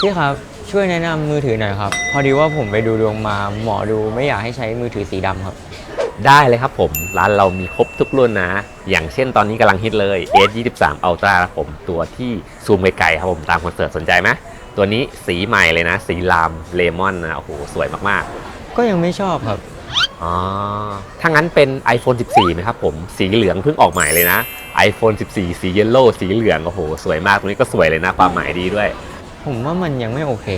พี่ครับช่วยแนะนำมือถือหน่อยครับ พอดีว่าผมไปดูดวงมาหมอดูไม่อยากให้ใช้มือถือสีดำครับ ได้เลยครับผม ร้านเรามีครบทุกรุ่นนะ อย่างเช่นตอนนี้กำลังฮิตเลย S23 Ultra ครับผมตัวที่ซูมไกลๆครับผมตามคอนเสิร์ตสนใจไหมตัวนี้สีใหม่เลยนะ สีลามเลมอนนะโอ้โหสวยมากก็ยังไม่ชอบครับ ๆอ๋อถ้างั้นเป็น iPhone 14ไหมครับผมสีเหลืองเพิ่งออกใหม่เลยนะ iPhone 14 สีเยลโล่สีเหลืองโอ้โหสวยมากตัวนี้ก็สวยเลยนะความหมายดีด้วย ผมว่ามันยังไม่โอเค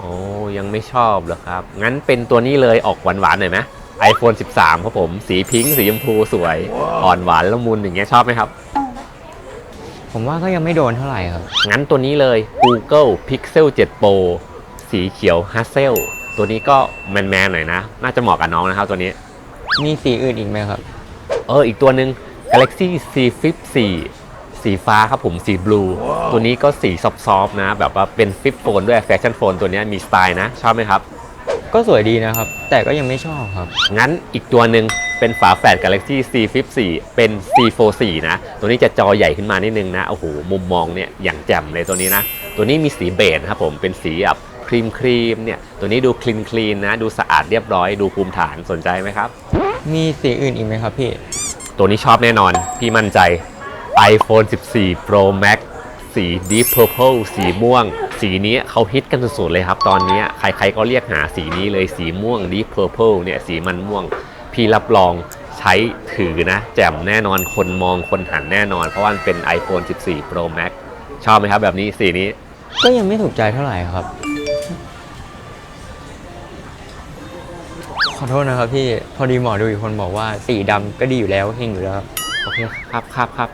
โอ้ยังไม่ชอบเหรอครับ งั้นเป็นตัวนี้เลยออกหวานๆหน่อยไหม iPhone 13 ครับผม สีพิงค์ สีชมพูสวย อ่อนหวานละมุนอย่างเงี้ยชอบไหมครับ ผมว่าก็ยังไม่โดนเท่าไหร่ครับ งั้นตัวนี้เลย Google Pixel 7 Pro สีเขียว Hassel ตัวนี้ก็แมนๆหน่อยนะ น่าจะเหมาะกับน้องนะครับตัวนี้ มีสีอื่นอีกไหมครับ เอออีกตัวหนึ่ง Galaxy C Flip 4 สีฟ้าครับผมสีบลู ตัวนี้ก็สีซอฟๆนะ แบบว่าเป็นฟิปโฟนด้วยแฟชั่นโฟนตัวนี้มีสไตล์นะ ชอบไหมครับ ก็สวยดีนะครับ แต่ก็ยังไม่ชอบครับ งั้นอีกตัวหนึ่งเป็นฝาแฝด Galaxy C Flip 4เป็น C Fold 4นะ ตัวนี้จะจอใหญ่ขึ้นมานิดนึงนะ โอ้โห มุมมองเนี่ยอย่างแจ่มเลยตัวนี้นะ ตัวนี้มีสีเบจนะครับผม เป็นสีแบบครีมครีมเนี่ย ตัวนี้ดูคลีนคลีนนะ ดูสะอาดเรียบร้อย ดูภูมิฐาน สนใจไหมครับ มีสีอื่นอีกไหมครับพี่ ตัวนี้ชอบแน่นอน พี่มั่นใจ iPhone 14 Pro Max สี Deep Purple สีม่วง สีนี้เขาฮิตกันสุดๆเลยครับ ตอนนี้ใครๆก็เรียกหาสีนี้เลยสีม่วง Deep Purple เนี่ยสีมันม่วง พี่รับรองใช้ถือนะ แจ่มแน่นอนคนมองคนหันแน่นอน เพราะว่ามันเป็น iPhone 14 Pro Max ชอบไหมครับแบบนี้สีนี้ ก็ยังไม่ถูกใจเท่าไหร่ครับ ขอโทษนะครับพี่ พอดีหมอดูอีกคนบอกว่าสีดำก็ดีอยู่แล้วเฮงอยู่แล้ว โอเคครับครับครับ